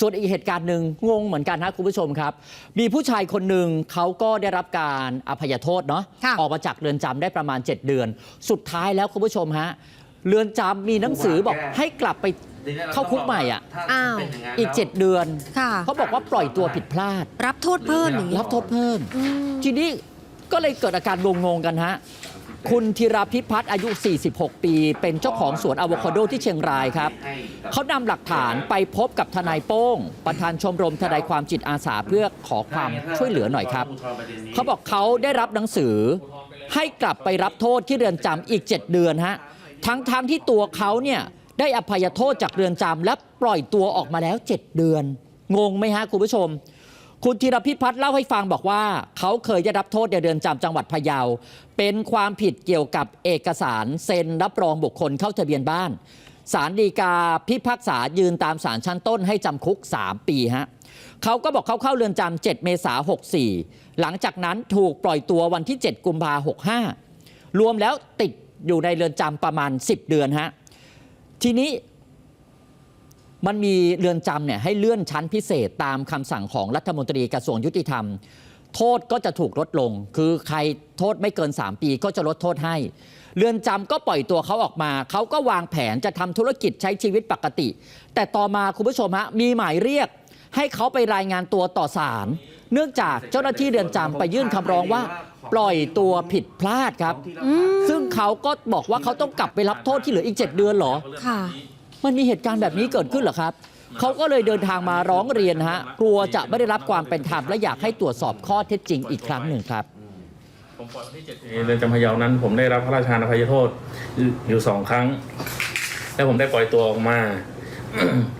ส่วนอีกเหตุการณ์หนึ่งงงเหมือนกันนะคุณผู้ชมครับ มีผู้ชายคนหนึ่งเขาก็ได้รับการอภัยโทษเนาะค่ะ ออกมาจากเรือนจำได้ประมาณ 7 เดือน สุดท้ายแล้วคุณผู้ชมฮะเรือนจำมีหนังสือบอกให้กลับไปเข้าคุกใหม่อะอ้าว อีก7 เดือนค่ะ เขาบอกว่าปล่อยตัวผิดพลาด รับโทษเพิ่มอย่างนี้รับโทษเพิ่ม อืม ทีนี้ก็เลยเกิดอาการงงๆกันฮะ คุณธีราพิพัฒน์อายุ 46 ปี เป็นเจ้าของสวนอะโวคาโดที่เชียงรายครับ เขานำหลักฐานไปพบกับทนายโป้ง ประธานชมรมทนายความจิตอาสาเพื่อขอความช่วยเหลือหน่อยครับ เขาบอกเขาได้รับหนังสือ ให้กลับไปรับโทษที่เรือนจำอีก 7 เดือนฮะ ทั้งๆทที่ตัวเขาเนี่ยได้อภัยโทษจากเรือนจำและปล่อยตัวออกมาแล้ว 7 เดือน งงไหมฮะคุณผู้ชม คุณธีรพิพัฒน์เล่าให้ฟังบอกว่า เขาเคยได้รับโทษในเรือนจำจังหวัดพะเยา เป็นความผิดเกี่ยวกับเอกสารเซ็นรับรองบุคคลเข้าทะเบียนบ้านศาลฎีกาพิพากษายืนตามศาลชั้นต้นให้จำคุก 3 ปีฮะเขาก็บอกเขาเข้าเรือนจำ 7 เมษายน 64 หลังจากนั้นถูกปล่อยตัววันที่ 7 กุมภา65 รวมแล้วติดอยู่ในเรือนจำประมาณ 10 เดือนฮะทีนี้ มันมีเรือนจำเนี่ยให้เลื่อนชั้นพิเศษตามคำสั่งของรัฐมนตรีกระทรวงยุติธรรม โทษก็จะถูกลดลง คือใครโทษไม่เกิน 3 ปีก็จะลดโทษให้ เรือนจำก็ปล่อยตัวเขาออกมา เขาก็วางแผนจะทำธุรกิจใช้ชีวิตปกติ แต่ต่อมาคุณผู้ชมฮะมีหมายเรียก ให้เขาไปรายงานตัวต่อศาลเนื่องจากเจ้าหน้าที่เรือนจำไปยื่นคำร้องว่า ปล่อยตัวผิดพลาดครับ ซึ่งเขาก็บอกว่าเขาต้องกลับไปรับโทษที่เหลืออีก 7 เดือนเหรอ ค่ะ มันมีเหตุการณ์แบบนี้เกิดขึ้นเหรอครับเขาก็เลยเดินทางมาร้องเรียนฮะกลัวจะไม่ได้รับความเป็นธรรมและอยากให้ตรวจสอบข้อเท็จจริงอีกครั้งหนึ่งครับผมปล่อยวันที่7เดือนจำพะเยานั้น ผมได้รับพระราชทานอภัยโทษอยู่สองครั้ง แล้วผมได้ปล่อยตัวออกมา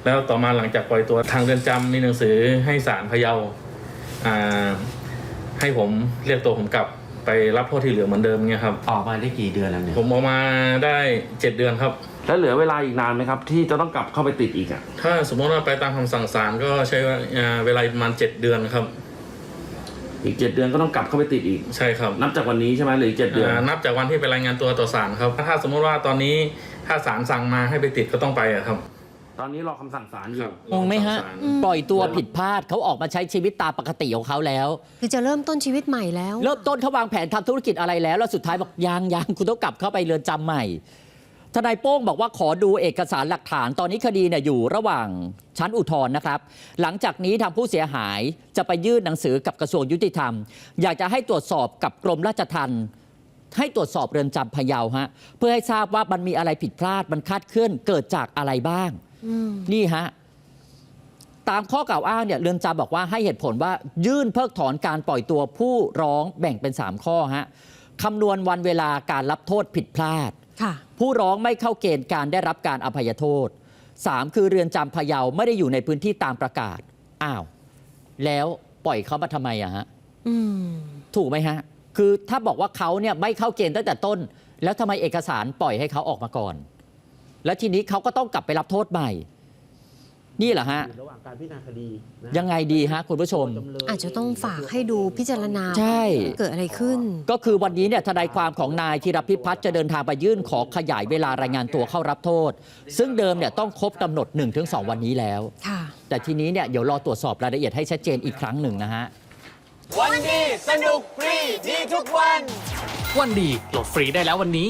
แล้วต่อมาหลังจากปล่อยตัวทางเรือนจำมีหนังสือให้ศาลพะเยาให้ผมเรียกตัวผมกลับ ไปรับโทษที่เหลือเหมือนเดิมเนี่ยครับ ออกมาได้กี่เดือนแล้วเนี่ย ผมออกมาได้เจ็ดเดือนครับ แล้วเหลือเวลาอีกนานไหมครับ ที่จะต้องกลับเข้าไปติดอีกอะ ถ้าสมมติว่าไปตามคำสั่งศาลก็ใช้อ่าเวลาประมาณเจ็ดเดือนครับ อีกเจ็ดเดือนก็ต้องกลับเข้าไปติดอีก ใช่ครับนับจากวันนี้ใช่ไหมหรืออีกเจ็ดเดือนอ่านับจากวันที่ไปรายงานตัวต่อศาลครับ ถ้าสมมติว่าตอนนี้ถ้าศาลสั่งมาให้ไปติดก็ต้องไปอะครับ ตอนนี้รอคำสั่งศาลอยู่งงไหมฮะศาลปล่อยตัวผิดพลาดเขาออกมาใช้ชีวิตตามปกติของเขาแล้ว คือจะเริ่มต้นชีวิตใหม่แล้ว เริ่มต้นเขาวางแผนทำธุรกิจอะไรแล้ว แล้วสุดท้ายบอกยังยังคุณต้องกลับเข้าไปเรือนจำใหม่ ทนายโป้งบอกว่าขอดูเอกสารหลักฐานตอนนี้คดีเนี่ยอยู่ระหว่างชั้นอุทธรณ์นะครับ หลังจากนี้ทางผู้เสียหายจะไปยื่นหนังสือกับกระทรวงยุติธรรม อยากจะให้ตรวจสอบกับกรมราชทัณฑ์ให้ตรวจสอบเรือนจำพะเยาฮะเพื่อให้ทราบว่ามันมีอะไรผิดพลาดมันคลาดเคลื่อนเกิดจากอะไรบ้างอืม นี่ฮะ ตามข้อกล่าวอ้างเนี่ยเรือนจำบอกว่าให้เหตุผลว่ายื่นเพิกถอนการปล่อยตัวผู้ร้องแบ่งเป็น 3 ข้อฮะคำนวณวันเวลาการรับโทษผิดพลาดค่ะผู้ร้องไม่เข้าเกณฑ์การได้รับการอภัยโทษ 3 คือเรือนจำพะเยาไม่ได้อยู่ในพื้นที่ตามประกาศ อ้าว แล้วปล่อยเขามาทำไมอะฮะอืมถูกไหมฮะ คือถ้าบอกว่าเขาเนี่ยไม่เข้าเกณฑ์ตั้งแต่ต้น แล้วทำไมเอกสารปล่อยให้เขาออกมาก่อน แล้วทีนี้เขาก็ต้องกลับไปรับโทษใหม่ นี่เหรอฮะ ระหว่างการพิจารณาคดีนะยังไงดีฮะคุณผู้ชม อาจจะต้องฝากให้ดูพิจารณาใช่เกิดอะไรขึ้น ก็คือวันนี้เนี่ยทนายความของนายธีรพิพัฒน์จะเดินทางไปยื่นขอขยายเวลารายงานตัวเข้ารับโทษ ซึ่งเดิมเนี่ยต้องครบกำหนด 1-2 วันนี้แล้ว ค่ะ แต่ทีนี้เนี่ยเดี๋ยวรอตรวจสอบรายละเอียดให้ชัดเจนอีกครั้งหนึ่งนะฮะ วันดี สนุกฟรี ดีทุกวัน วันดีโหลดฟรีได้แล้ววันนี้